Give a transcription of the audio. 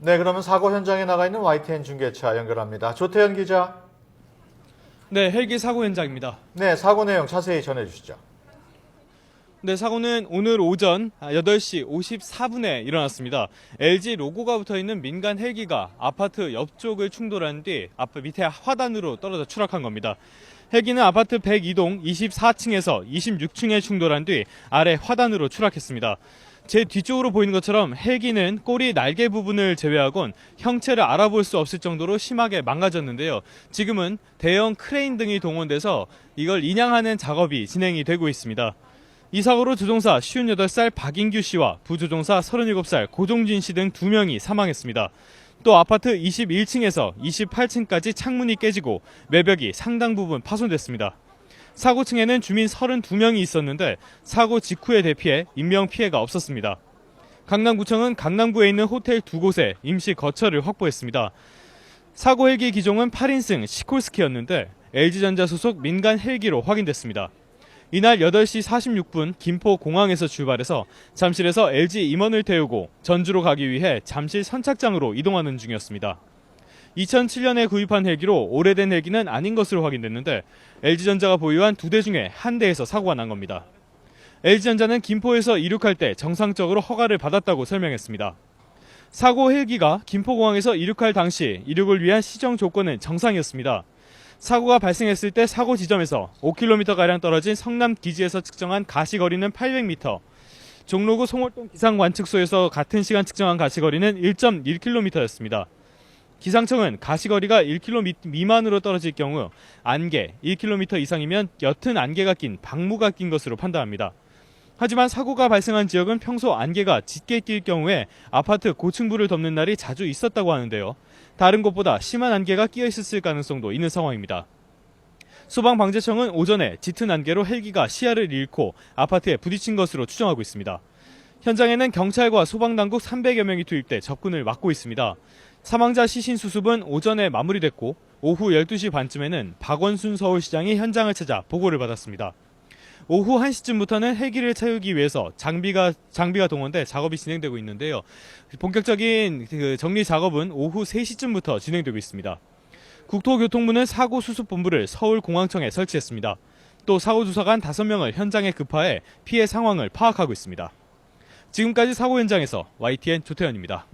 네, 그러면 사고 현장에 나가 있는 YTN 중계차 연결합니다. 조태현 기자. 네, 헬기 사고 현장입니다. 네, 사고 내용 자세히 전해 주시죠. 네, 사고는 오늘 오전 8시 54분에 일어났습니다. LG 로고가 붙어 있는 민간 헬기가 아파트 옆쪽을 충돌한 뒤앞 밑에 화단으로 떨어져 추락한 겁니다. 헬기는 아파트 102동 24층에서 26층에 충돌한 뒤 아래 화단으로 추락했습니다. 제 뒤쪽으로 보이는 것처럼 헬기는 꼬리 날개 부분을 제외하곤 형체를 알아볼 수 없을 정도로 심하게 망가졌는데요. 지금은 대형 크레인 등이 동원돼서 이걸 인양하는 작업이 진행이 되고 있습니다. 이 사고로 조종사 58살 박인규 씨와 부조종사 37살 고종진 씨 등 2명이 사망했습니다. 또 아파트 21층에서 28층까지 창문이 깨지고 외벽이 상당 부분 파손됐습니다. 사고층에는 주민 32명이 있었는데 사고 직후에 대피해 인명 피해가 없었습니다. 강남구청은 강남구에 있는 호텔 두 곳에 임시 거처를 확보했습니다. 사고 헬기 기종은 8인승 시콜스키였는데 LG전자 소속 민간 헬기로 확인됐습니다. 이날 8시 46분 김포 공항에서 출발해서 잠실에서 LG 임원을 태우고 전주로 가기 위해 잠실 선착장으로 이동하는 중이었습니다. 2007년에 구입한 헬기로 오래된 헬기는 아닌 것으로 확인됐는데 LG전자가 보유한 두 대 중에 한 대에서 사고가 난 겁니다. LG전자는 김포에서 이륙할 때 정상적으로 허가를 받았다고 설명했습니다. 사고 헬기가 김포공항에서 이륙할 당시 이륙을 위한 시정 조건은 정상이었습니다. 사고가 발생했을 때 사고 지점에서 5km가량 떨어진 성남 기지에서 측정한 가시거리는 800m, 종로구 송월동 기상관측소에서 같은 시간 측정한 가시거리는 1.1km였습니다. 기상청은 가시거리가 1km 미만으로 떨어질 경우 안개 1km 이상이면 옅은 안개가 낀 방무가 낀 것으로 판단합니다. 하지만 사고가 발생한 지역은 평소 안개가 짙게 낄 경우에 아파트 고층부를 덮는 날이 자주 있었다고 하는데요. 다른 곳보다 심한 안개가 끼어 있었을 가능성도 있는 상황입니다. 소방방재청은 오전에 짙은 안개로 헬기가 시야를 잃고 아파트에 부딪힌 것으로 추정하고 있습니다. 현장에는 경찰과 소방당국 300여 명이 투입돼 접근을 막고 있습니다. 사망자 시신 수습은 오전에 마무리됐고 오후 12시 반쯤에는 박원순 서울시장이 현장을 찾아 보고를 받았습니다. 오후 1시쯤부터는 헬기를 채우기 위해서 장비가 장비가 동원돼 작업이 진행되고 있는데요. 본격적인 그 정리 작업은 오후 3시쯤부터 진행되고 있습니다. 국토교통부는 사고 수습 본부를 서울공항청에 설치했습니다. 또 사고 조사관 5명을 현장에 급파해 피해 상황을 파악하고 있습니다. 지금까지 사고 현장에서 YTN 조태현입니다.